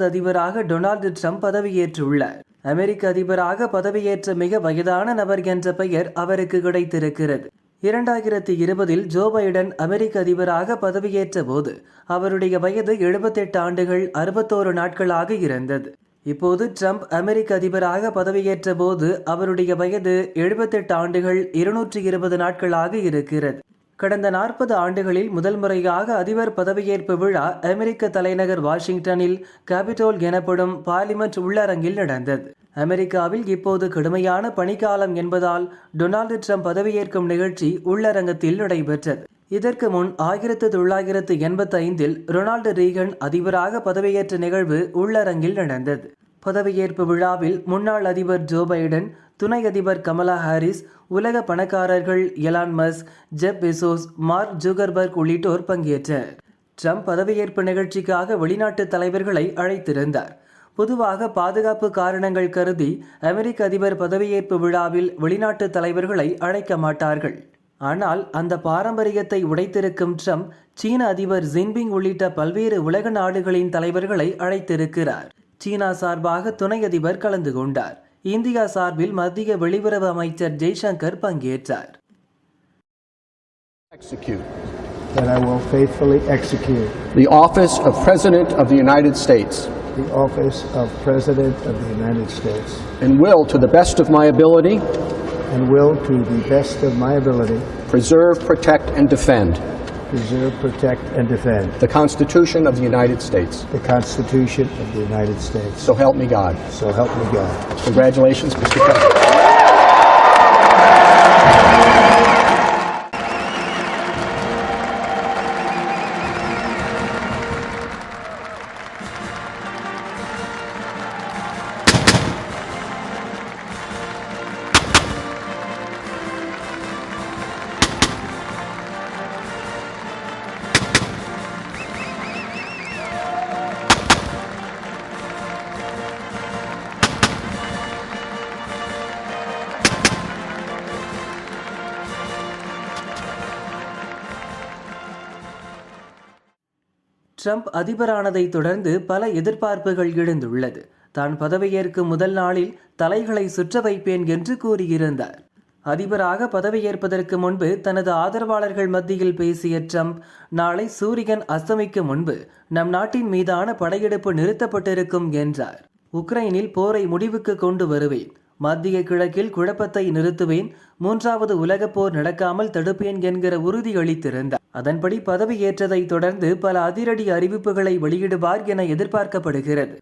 அதிபராக Donald Trump பதவியேற்றுள்ளார். அமெரிக்க அதிபராக பதவியேற்ற மிக வயதான நபர் என்ற பெயர் அவருக்கு கிடைத்திருக்கிறது. இரண்டாயிரத்தி இருபதில் ஜோ பைடன் அமெரிக்க அதிபராக பதவியேற்ற போது அவருடைய வயது எழுபத்தெட்டு ஆண்டுகள் அறுபத்தோரு நாட்களாக இருந்தது. இப்போது ட்ரம்ப் அமெரிக்க அதிபராக பதவியேற்ற போது அவருடைய வயது எழுபத்தெட்டு ஆண்டுகள் இருநூற்றி இருபது நாட்களாக இருக்கிறது. கடந்த நாற்பது ஆண்டுகளில் முதல் முறையாக அதிபர் பதவியேற்பு விழா அமெரிக்க தலைநகர் வாஷிங்டனில் கேபிட்டோல் எனப்படும் பார்லிமெண்ட் உள்ளரங்கில் நடந்தது. அமெரிக்காவில் இப்போது கடுமையான பணிக்காலம் என்பதால் டொனால்டு ட்ரம்ப் பதவியேற்கும் நிகழ்ச்சி உள்ளரங்கத்தில் நடைபெற்றது. இதற்கு முன் ஆயிரத்து தொள்ளாயிரத்து எண்பத்தைந்தில் ரொனால்டு ரீகன் அதிபராக பதவியேற்ற நிகழ்வு உள்ளரங்கில் நடந்தது. பதவியேற்பு விழாவில் முன்னாள் அதிபர் ஜோ பைடன் துணை அதிபர் கமலா ஹாரிஸ் உலக பணக்காரர்கள் Elon Musk Jeff Bezos Mark Zuckerberg உள்ளிட்டோர் பங்கேற்றனர். ட்ரம்ப் பதவியேற்பு நிகழ்ச்சிக்காக வெளிநாட்டு தலைவர்களை அழைத்திருந்தார். பொதுவாக பாதுகாப்பு காரணங்கள் கருதி அமெரிக்க அதிபர் பதவியேற்பு விழாவில் வெளிநாட்டு தலைவர்களை அழைக்க மாட்டார்கள். ஆனால் அந்த பாரம்பரியத்தை உடைத்திருக்கும் ட்ரம்ப் சீன அதிபர் ஜின்பிங் உள்ளிட்ட பல்வேறு உலக நாடுகளின் தலைவர்களை அழைத்திருக்கிறார். சீனா சார்பாக துணை அதிபர் கலந்து கொண்டார் இந்தியா சார்பில் மத்திய வெளியுறவு அமைச்சர் ஜெய்சங்கர் பங்கேற்றார் Execute that I will faithfully execute the office of President of the United States the office of President of the United States and will, to the best of my ability, and will, to the best of my ability, preserve, protect, and defend preserve, protect, and defend the Constitution of the United States. the Constitution of the United States. So help me God. So help me God. Congratulations, Mr. President. Trump அதிபரானதைத் தொடர்ந்து பல எதிர்பார்ப்புகள் எழுந்துள்ளது. தான் பதவியேற்கும் முதல் நாளில் தலைகளை சுற்ற வைப்பேன் என்று கூறியிருந்தார். அதிபராக பதவியேற்பதற்கு முன்பு தனது ஆதரவாளர்கள் மத்தியில் பேசிய ட்ரம்ப் நாளை சூரியன் அஸ்தமிக்கும் முன்பு நம் நாட்டின் மீதான படையெடுப்பு நிறுத்தப்பட்டிருக்கும் என்றார். உக்ரைனில் போரை முடிவுக்கு கொண்டு வருவேன். மத்திய கிழக்கில் குழப்பத்தை நிறுத்துவேன். மூன்றாவது உலகப் போர் நடக்காமல் தடுப்பேன் என்கிற உறுதியளித்திருந்தார். அதன்படி பதவியேற்றதை தொடர்ந்து பல அதிரடி அறிவிப்புகளை வெளியிடுவார் என எதிர்பார்க்கப்படுகிறது.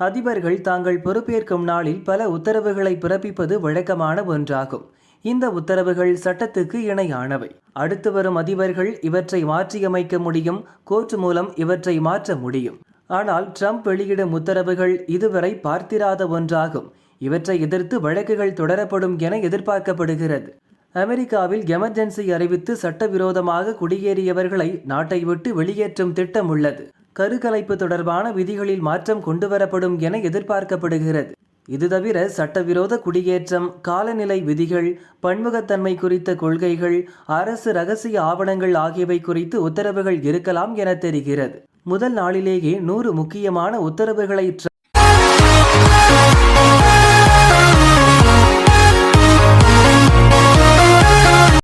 அதிபர்கள் தாங்கள் பொறுப்பேற்கும் நாளில் பல உத்தரவுகளை பிறப்பிப்பது வழக்கமான ஒன்றாகும். இந்த உத்தரவுகள் சட்டத்துக்கு இணையானவை. அடுத்து வரும் அதிபர்கள் இவற்றை மாற்றியமைக்க முடியும் கோர்ட் மூலம் இவற்றை மாற்ற முடியும். ஆனால் ட்ரம்ப் வெளியிடும் உத்தரவுகள் இதுவரை பார்த்திராத ஒன்றாகும். இவற்றை எதிர்த்து வழக்குகள் தொடரப்படும் என எதிர்பார்க்கப்படுகிறது. அமெரிக்காவில் எமர்ஜென்சி அறிவித்து சட்டவிரோதமாக குடியேறியவர்களை நாட்டை விட்டு வெளியேற்றும் திட்டம் உள்ளது. கருக்கலைப்பு தொடர்பான விதிகளில் மாற்றம் கொண்டுவரப்படும் என எதிர்பார்க்கப்படுகிறது. இது தவிர சட்டவிரோத குடியேற்றம் காலநிலை விதிகள் பன்முகத்தன்மை குறித்த கொள்கைகள் அரசு ரகசிய ஆவணங்கள் ஆகியவை குறித்து உத்தரவுகள் இருக்கலாம் என தெரிகிறது. முதல் நாளிலேயே நூறு முக்கியமான உத்தரவுகளை